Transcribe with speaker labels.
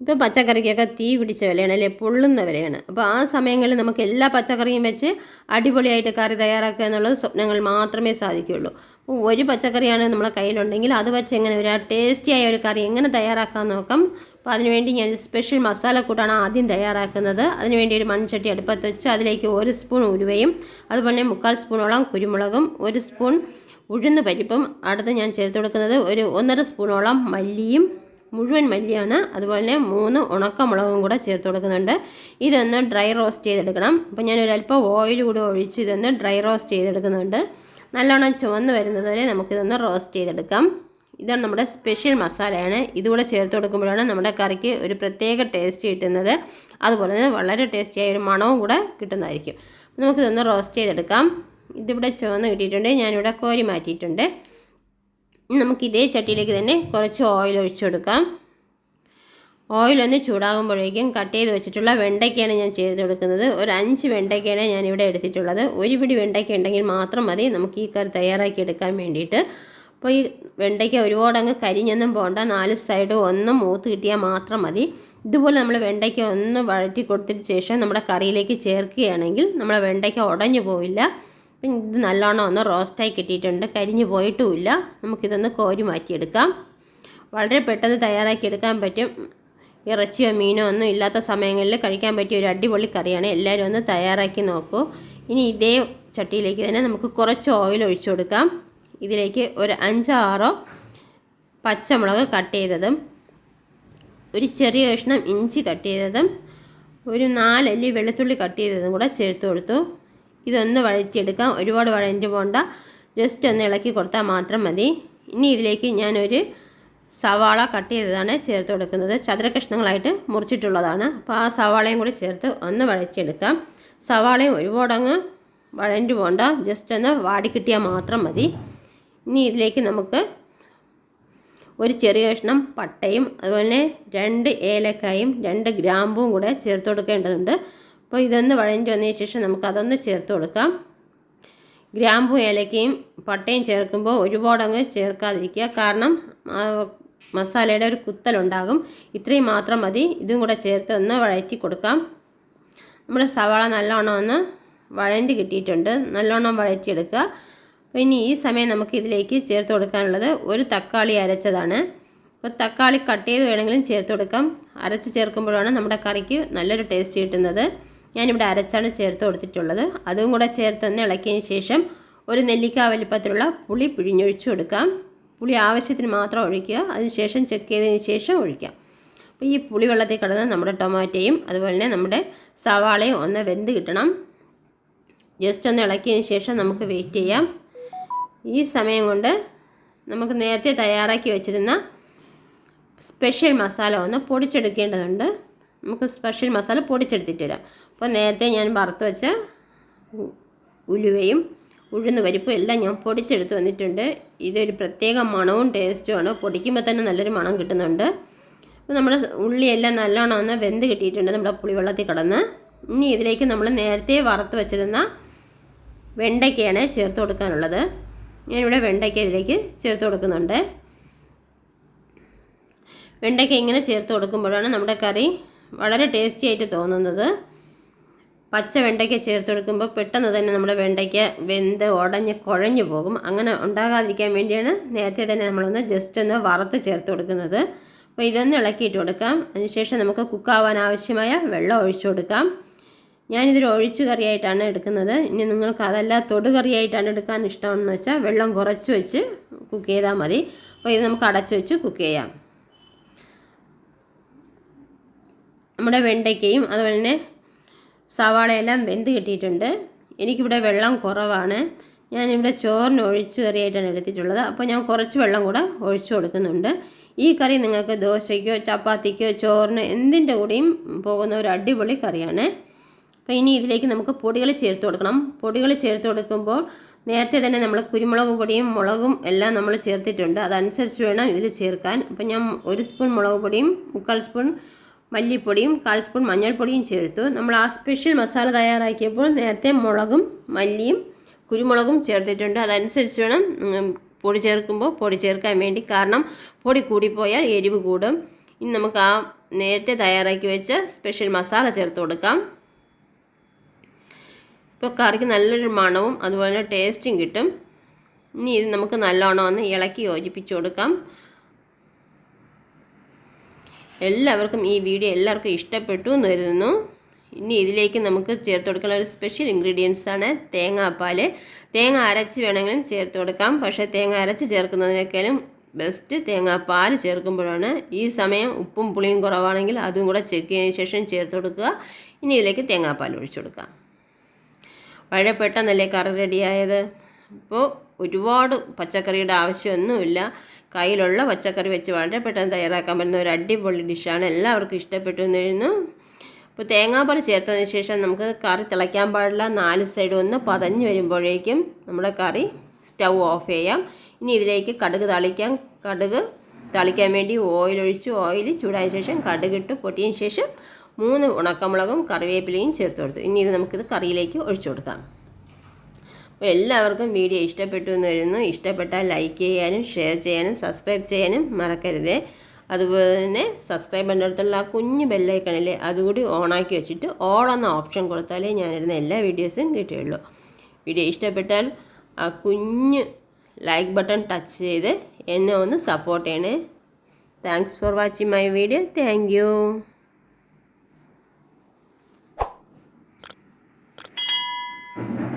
Speaker 1: ഇപ്പോൾ പച്ചക്കറിക്കൊക്കെ തീ പിടിച്ച വിലയാണ് അല്ലേ? പൊള്ളുന്ന വിലയാണ്. അപ്പോൾ ആ സമയങ്ങളിൽ നമുക്ക് എല്ലാ പച്ചക്കറിയും വെച്ച് അടിപൊളിയായിട്ട് കറി തയ്യാറാക്കുക എന്നുള്ളത് സ്വപ്നങ്ങൾ മാത്രമേ സാധിക്കുകയുള്ളൂ. ഒരു പച്ചക്കറിയാണ് നമ്മളെ കയ്യിലുണ്ടെങ്കിൽ അത് വെച്ച് എങ്ങനെ ഒരു ടേസ്റ്റിയായ ഒരു കറി എങ്ങനെ തയ്യാറാക്കാൻ നോക്കാം. അപ്പോൾ അതിനുവേണ്ടി ഞാൻ സ്പെഷ്യൽ മസാലക്കൂട്ടാണ് ആദ്യം തയ്യാറാക്കുന്നത്. അതിനുവേണ്ടി ഒരു മൺചട്ടി അടുപ്പത്ത് വെച്ച് അതിലേക്ക് ഒരു സ്പൂൺ ഉലുവയും അതുപോലെ തന്നെ മുക്കാൽ സ്പൂണോളം കുരുമുളകും ഒരു സ്പൂൺ ഉഴുന്ന് പരിപ്പും അടുത്ത് ഞാൻ ചേർത്ത് കൊടുക്കുന്നത് ഒരു ഒന്നര സ്പൂണോളം മല്ലിയും മുഴുവൻ മല്ലിയാണ്. അതുപോലെ തന്നെ മൂന്ന് ഉണക്കമുളകും കൂടെ ചേർത്ത് കൊടുക്കുന്നുണ്ട്. ഇതൊന്ന് ഡ്രൈ റോസ്റ്റ് ചെയ്തെടുക്കണം. അപ്പോൾ ഞാൻ ഒരല്പം ഓയിൽ കൂടി ഒഴിച്ച് ഇതൊന്ന് ഡ്രൈ റോസ്റ്റ് ചെയ്തെടുക്കുന്നുണ്ട്. നല്ലോണം ചുവന്ന് വരുന്നത് വരെ നമുക്കിതൊന്ന് റോസ്റ്റ് ചെയ്തെടുക്കാം. ഇതാണ് നമ്മുടെ സ്പെഷ്യൽ മസാലയാണ്. ഇതുകൂടെ ചേർത്ത് കൊടുക്കുമ്പോഴാണ് നമ്മുടെ കറിക്ക് ഒരു പ്രത്യേക ടേസ്റ്റ് കിട്ടുന്നത്. അതുപോലെ തന്നെ വളരെ ടേസ്റ്റിയായ ഒരു മണവും കൂടെ കിട്ടുന്നതായിരിക്കും. നമുക്കിതൊന്ന് റോസ്റ്റ് ചെയ്തെടുക്കാം. ഇതിവിടെ ചുവന്ന് കിട്ടിയിട്ടുണ്ട്. ഞാനിവിടെ കോരി മാറ്റിയിട്ടുണ്ട്. നമുക്ക് ഇതേ ചട്ടിയിലേക്ക് തന്നെ കുറച്ച് ഓയിൽ ഒഴിച്ചു കൊടുക്കാം. ഓയിലൊന്ന് ചൂടാകുമ്പോഴേക്കും കട്ട് ചെയ്ത് വെച്ചിട്ടുള്ള വെണ്ടയ്ക്കയാണ് ഞാൻ ചെയ്ത് കൊടുക്കുന്നത് ഒരു അഞ്ച് വെണ്ടയ്ക്കയാണ് ഞാനിവിടെ എടുത്തിട്ടുള്ളത്. ഒരു പിടി വെണ്ടയ്ക്ക ഉണ്ടെങ്കിൽ മാത്രം മതി. നമുക്ക് ഈ കറി തയ്യാറാക്കി എടുക്കാൻ വേണ്ടിയിട്ട്. അപ്പോൾ ഈ വെണ്ടയ്ക്ക ഒരുപാട് അങ്ങ് കരിഞ്ഞൊന്നും പോകണ്ട നാല് സൈഡും ഒന്ന് മൂത്ത് കിട്ടിയാൽ മാത്രം മതി. ഇതുപോലെ നമ്മൾ വെണ്ടയ്ക്ക ഒന്ന് വഴറ്റി കൊടുത്തതിന് ശേഷം നമ്മുടെ കറിയിലേക്ക് ചേർക്കുകയാണെങ്കിൽ നമ്മുടെ വെണ്ടയ്ക്ക ഉടഞ്ഞു പോവില്ല. അപ്പം ഇത് നല്ലോണം ഒന്ന് റോസ്റ്റായി കിട്ടിയിട്ടുണ്ട്. കരിഞ്ഞു പോയിട്ടുമില്ല. നമുക്കിതൊന്ന് കോരി മാറ്റിയെടുക്കാം. വളരെ പെട്ടെന്ന് തയ്യാറാക്കി എടുക്കാൻ പറ്റും. ഇറച്ചിയോ മീനോ ഒന്നും ഇല്ലാത്ത സമയങ്ങളിൽ കഴിക്കാൻ പറ്റിയ ഒരു അടിപൊളി കറിയാണ്. എല്ലാവരും ഒന്ന് തയ്യാറാക്കി നോക്കൂ. ഇനി ഇതേ ചട്ടിയിലേക്ക് തന്നെ നമുക്ക് കുറച്ച് ഓയിൽ ഒഴിച്ചു കൊടുക്കാം. ഇതിലേക്ക് ഒരു അഞ്ചാറോ പച്ചമുളക് കട്ട് ചെയ്തതും ഒരു ചെറിയ കഷ്ണം ഇഞ്ചി കട്ട് ചെയ്തതും ഒരു നാലല്ലി വെളുത്തുള്ളി കട്ട് ചെയ്തതും കൂടെ ചേർത്ത് കൊടുത്തു. ഇതൊന്ന് വഴറ്റിയെടുക്കാം. ഒരുപാട് വഴഞ്ഞു പോണ്ട. ജസ്റ്റ് ഒന്ന് ഇളക്കി കൊടുത്താൽ മാത്രം മതി. ഇനി ഇതിലേക്ക് ഞാനൊരു സവാള കട്ട് ചെയ്തതാണ് ചേർത്ത് കൊടുക്കുന്നത്. ചതുര കഷ്ണങ്ങളായിട്ട് മുറിച്ചിട്ടുള്ളതാണ്. അപ്പോൾ ആ സവാളയും കൂടി ചേർത്ത് ഒന്ന് വഴറ്റിയെടുക്കാം. സവാളയും ഒരുപാടങ്ങ് വഴഞ്ഞു പോണ്ട. ജസ്റ്റ് ഒന്ന് വാടിക്കിട്ടിയാൽ മാത്രം മതി. ഇനി ഇതിലേക്ക് നമുക്ക് ഒരു ചെറിയ കഷ്ണം പട്ടയും അതുപോലെ രണ്ട് ഏലക്കായും രണ്ട് ഗ്രാമ്പും കൂടെ ചേർത്ത് കൊടുക്കേണ്ടതുണ്ട്. അപ്പോൾ ഇതൊന്ന് വഴഞ്ഞു വന്നതിന് ശേഷം നമുക്കതൊന്ന് ചേർത്ത് കൊടുക്കാം. ഗ്രാമ്പു ഏലക്കയും പട്ടയും ചേർക്കുമ്പോൾ ഒരുപാടങ്ങ് ചേർക്കാതിരിക്കുക. കാരണം മസാലയുടെ ഒരു കുത്തലുണ്ടാകും ഇത്രയും മാത്രം മതി. ഇതും കൂടെ ചേർത്ത് ഒന്ന് വഴറ്റി കൊടുക്കാം. നമ്മുടെ സവാള നല്ലോണം ഒന്ന് വഴണ്ടി കിട്ടിയിട്ടുണ്ട്. നല്ലോണം വഴറ്റിയെടുക്കുക. അപ്പോൾ ഇനി ഈ സമയം നമുക്ക് ഇതിലേക്ക് ചേർത്ത് കൊടുക്കാനുള്ളത് ഒരു തക്കാളി അരച്ചതാണ്. അപ്പോൾ തക്കാളി കട്ട് ചെയ്ത് വേണമെങ്കിലും ചേർത്ത് കൊടുക്കാം. അരച്ച് ചേർക്കുമ്പോഴാണ് നമ്മുടെ കറിക്ക് നല്ലൊരു ടേസ്റ്റ് കിട്ടുന്നത്. ഞാനിവിടെ അരച്ചാണ് ചേർത്ത് കൊടുത്തിട്ടുള്ളത്. അതും കൂടെ ചേർത്തൊന്ന് ഇളക്കിയതിന് ശേഷം ഒരു നെല്ലിക്ക വലിപ്പത്തിലുള്ള പുളി പിഴിഞ്ഞൊഴിച്ചു കൊടുക്കാം. പുളി ആവശ്യത്തിന് മാത്രം ഒഴിക്കുക. അതിനുശേഷം ചെക്ക് ചെയ്തതിന് ശേഷം ഒഴിക്കാം. അപ്പോൾ ഈ പുളി വെള്ളത്തിൽ കിടന്ന് നമ്മുടെ ടൊമാറ്റോയും അതുപോലെ തന്നെ നമ്മുടെ സവാളയും ഒന്ന് വെന്ത് കിട്ടണം. ജസ്റ്റ് ഒന്ന് ഇളക്കിയതിന് ശേഷം നമുക്ക് വെയിറ്റ് ചെയ്യാം. ഈ സമയം കൊണ്ട് നമുക്ക് നേരത്തെ തയ്യാറാക്കി വെച്ചിരുന്ന സ്പെഷ്യൽ മസാല ഒന്ന് പൊടിച്ചെടുക്കേണ്ടതുണ്ട്. നമുക്ക് സ്പെഷ്യൽ മസാല പൊടിച്ചെടുത്തിട്ട് വരാം അപ്പോൾ നേരത്തെ ഞാൻ വറുത്ത് വെച്ച ഉലുവയും ഉഴുന്ന് പരിപ്പും എല്ലാം ഞാൻ പൊടിച്ചെടുത്ത് വന്നിട്ടുണ്ട്. ഇതൊരു പ്രത്യേക മണവും ടേസ്റ്റുമാണ് പൊടിക്കുമ്പോൾ തന്നെ നല്ലൊരു മണം കിട്ടുന്നുണ്ട്. അപ്പോൾ നമ്മുടെ ഉള്ളിയെല്ലാം നല്ലോണം ഒന്ന് വെന്ത് കിട്ടിയിട്ടുണ്ട് നമ്മുടെ പുളിവെള്ളത്തിൽ കിടന്ന്. ഇനി ഇതിലേക്ക് നമ്മൾ നേരത്തെ വറുത്ത് വെച്ചിരുന്ന വെണ്ടയ്ക്കയാണ് ചേർത്ത് കൊടുക്കാനുള്ളത്. ഞാനിവിടെ വെണ്ടയ്ക്ക ഇതിലേക്ക് ചേർത്ത് കൊടുക്കുന്നുണ്ട്. വെണ്ടയ്ക്ക ഇങ്ങനെ ചേർത്ത് കൊടുക്കുമ്പോഴാണ് നമ്മുടെ കറി വളരെ ടേസ്റ്റി ആയിട്ട് തോന്നുന്നത്. പച്ച വെണ്ടയ്ക്ക ചേർത്ത് കൊടുക്കുമ്പോൾ പെട്ടെന്ന് തന്നെ നമ്മുടെ വെണ്ടയ്ക്ക വെന്ത് ഉടഞ്ഞ് കുഴഞ്ഞു പോകും. അങ്ങനെ ഉണ്ടാകാതിരിക്കാൻ വേണ്ടിയാണ് നേരത്തെ തന്നെ നമ്മളൊന്ന് ജസ്റ്റ് ഒന്ന് വറുത്ത് ചേർത്ത് കൊടുക്കുന്നത്. അപ്പോൾ ഇതൊന്ന് ഇളക്കിയിട്ട് കൊടുക്കാം. അതിനുശേഷം നമുക്ക് കുക്കാവാൻ ആവശ്യമായ വെള്ളം ഒഴിച്ചു കൊടുക്കാം. ഞാനിതൊരു ഒഴിച്ചു കറിയായിട്ടാണ് എടുക്കുന്നത്. ഇനി നിങ്ങൾക്ക് അതല്ല തൊടുകറിയായിട്ടാണ് എടുക്കാൻ ഇഷ്ടമെന്ന് വെച്ചാൽ വെള്ളം കുറച്ച് വെച്ച് കുക്ക് ചെയ്താൽ മതി. അപ്പോൾ ഇത് നമുക്ക് അടച്ചു വെച്ച് കുക്ക് ചെയ്യാം. നമ്മുടെ വെണ്ടയ്ക്കയും അതുപോലെ തന്നെ സവാളയെല്ലാം വെന്ത് കിട്ടിയിട്ടുണ്ട്. എനിക്കിവിടെ വെള്ളം കുറവാണ്. ഞാനിവിടെ ചോറിന് ഒഴിച്ച് കറിയായിട്ടാണ് എടുത്തിട്ടുള്ളത്. അപ്പോൾ ഞാൻ കുറച്ച് വെള്ളം കൂടെ ഒഴിച്ചു കൊടുക്കുന്നുണ്ട്. ഈ കറി നിങ്ങൾക്ക് ദോശയ്ക്കോ ചപ്പാത്തിക്കോ ചോറിന് എന്തിന്റെ കൂടെയും പോകുന്ന ഒരു അടിപൊളി കറിയാണ്. അപ്പോൾ ഇനി ഇതിലേക്ക് നമുക്ക് പൊടികൾ ചേർത്ത് കൊടുക്കണം. പൊടികൾ ചേർത്ത് കൊടുക്കുമ്പോൾ നേരത്തെ തന്നെ നമ്മൾ കുരുമുളക് പൊടിയും മുളകും എല്ലാം നമ്മൾ ചേർത്തിട്ടുണ്ട്. അതനുസരിച്ച് വേണം ഇതിൽ ചേർക്കാൻ. അപ്പോൾ ഞാൻ ഒരു സ്പൂൺ മുളക് പൊടിയും മുക്കാൽ സ്പൂൺ മല്ലിപ്പൊടിയും കാൽ സ്പൂൺ മഞ്ഞൾപ്പൊടിയും ചേർത്തു. നമ്മൾ ആ സ്പെഷ്യൽ മസാല തയ്യാറാക്കിയപ്പോൾ നേരത്തെ മുളകും മല്ലിയും കുരുമുളകും ചേർത്തിട്ടുണ്ട്. അതനുസരിച്ച് വേണം പൊടി ചേർക്കുമ്പോൾ പൊടി ചേർക്കാൻ വേണ്ടി. കാരണം പൊടി കൂടിപ്പോയാൽ എരിവ് കൂടും. ഇനി നമുക്ക് ആ നേരത്തെ തയ്യാറാക്കി വെച്ച സ്പെഷ്യൽ മസാല ചേർത്ത് കൊടുക്കാം. ഇപ്പോൾ കറിക്ക് നല്ലൊരു മണവും അതുപോലെ ടേസ്റ്റും കിട്ടും. ഇനി ഇത് നമുക്ക് നല്ലോണം ഒന്ന് ഇളക്കി യോജിപ്പിച്ച് കൊടുക്കാം. എല്ലാവർക്കും ഈ വീഡിയോ എല്ലാവർക്കും ഇഷ്ടപ്പെട്ടു എന്ന് കരുതുന്നു. ഇനി ഇതിലേക്ക് നമുക്ക് ചേർത്ത് കൊടുക്കുന്ന ഒരു സ്പെഷ്യൽ ഇൻഗ്രീഡിയൻസ് ആണ് തേങ്ങാപ്പാൽ തേങ്ങ അരച്ച് വേണമെങ്കിലും ചേർത്ത് കൊടുക്കാം. പക്ഷേ തേങ്ങ അരച്ച് ചേർക്കുന്നതിനേക്കാളും ബെസ്റ്റ് തേങ്ങാപ്പാൽ ചേർക്കുമ്പോഴാണ് ഈ സമയം ഉപ്പും പുളിയും കുറവാണെങ്കിൽ അതും കൂടെ ചെക്ക് ചെയ്തതിന് ശേഷം ചേർത്ത് കൊടുക്കുക. ഇനി ഇതിലേക്ക് തേങ്ങാപ്പാൽ ഒഴിച്ചു കൊടുക്കാം. വളരെ പെട്ടെന്നല്ലേ കറി റെഡിയായത് അപ്പോൾ ഒരുപാട് പച്ചക്കറിയുടെ ആവശ്യമൊന്നുമില്ല. കയ്യിലുള്ള പച്ചക്കറി വെച്ച് വളരെ പെട്ടെന്ന് തയ്യാറാക്കാൻ പറ്റുന്ന ഒരു അടിപൊളി ഡിഷാണ്. എല്ലാവർക്കും ഇഷ്ടപ്പെട്ടു എന്നിരുന്നു അപ്പോൾ തേങ്ങാപ്പാൽ ചേർത്തതിന് ശേഷം നമുക്ക് കറി തിളയ്ക്കാൻ പാടില്ല. നാല് സൈഡ് ഒന്ന് പതഞ്ഞ് വരുമ്പോഴേക്കും നമ്മുടെ കറി സ്റ്റൗ ഓഫ് ചെയ്യാം. ഇനി ഇതിലേക്ക് കടുക് തളിക്കാം. കടുക് തളിക്കാൻ വേണ്ടി ഓയിൽ ഒഴിച്ച് ഓയിൽ ചൂടായ ശേഷം കടുകിട്ട് പൊട്ടിയതിന് ശേഷം മൂന്ന് ഉണക്കമുളകും കറിവേപ്പിലയും ചേർത്ത് കൊടുത്തു. ഇനി ഇത് നമുക്കിത് കറിയിലേക്ക് ഒഴിച്ചു കൊടുക്കാം. അപ്പോൾ എല്ലാവർക്കും വീഡിയോ ഇഷ്ടപ്പെട്ടു എന്ന് വരുന്നു. ഇഷ്ടപ്പെട്ടാൽ ലൈക്ക് ചെയ്യാനും ഷെയർ ചെയ്യാനും സബ്സ്ക്രൈബ് ചെയ്യാനും മറക്കരുതേ. അതുപോലെ തന്നെ സബ്സ്ക്രൈബ് ചെയ്യുന്ന അടുത്തുള്ള ആ കുഞ്ഞ് ബെല്ലൈക്കണില്ലേ അതുകൂടി ഓണാക്കി വെച്ചിട്ട് ഓൾ എന്ന ഓപ്ഷൻ കൊടുത്താലേ ഞാനിടുന്ന എല്ലാ വീഡിയോസും കിട്ടുകയുള്ളൂ വീഡിയോ ഇഷ്ടപ്പെട്ടാൽ ആ കുഞ്ഞ് ലൈക്ക് ബട്ടൺ ടച്ച് ചെയ്ത് എന്നെ ഒന്ന് സപ്പോർട്ട് ചെയ്യണേ. Thanks for watching my video thank